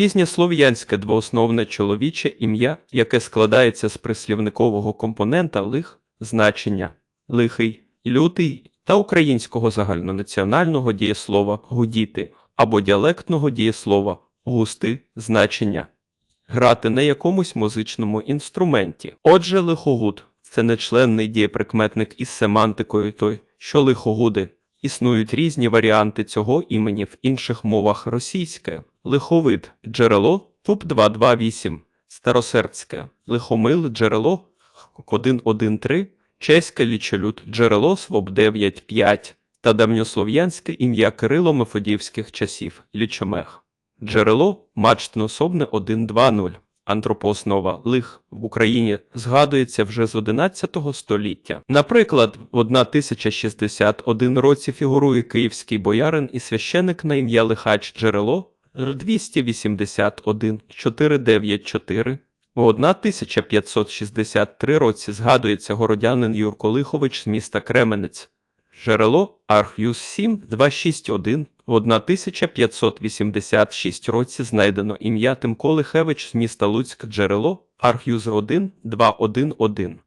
Пізньослов'янське двоосновне чоловіче ім'я, яке складається з прислівникового компонента лих, значення лихий, лютий та українського загальнонаціонального дієслова гудіти або діалектного дієслова густи, значення грати на якомусь музичному інструменті. Отже, лихогуд це нечленний дієприкметник із семантикою той, що лихогуди. Існують різні варіанти цього імені в інших мовах російське, лиховид, джерело, туп 228, старосердське, лихомил, джерело, 113, чеське лічелюд, джерело, своб 95 та давньослов'янське ім'я Кирило Мефодіївських часів, лічомех. Джерело мачтнособне 120. Антропооснова лих в Україні згадується вже з 11 століття. Наприклад, в 1061 році фігурує київський боярин і священик на ім'я Лихач Джерело 281 494. У 1563 році згадується городянин Юрко Лихович з міста Кременець. Джерело Арх'юз 7 261 в 1586 році знайдено ім'я Тимко Лихевич з міста Луцьк джерело Арх'юз 1 211.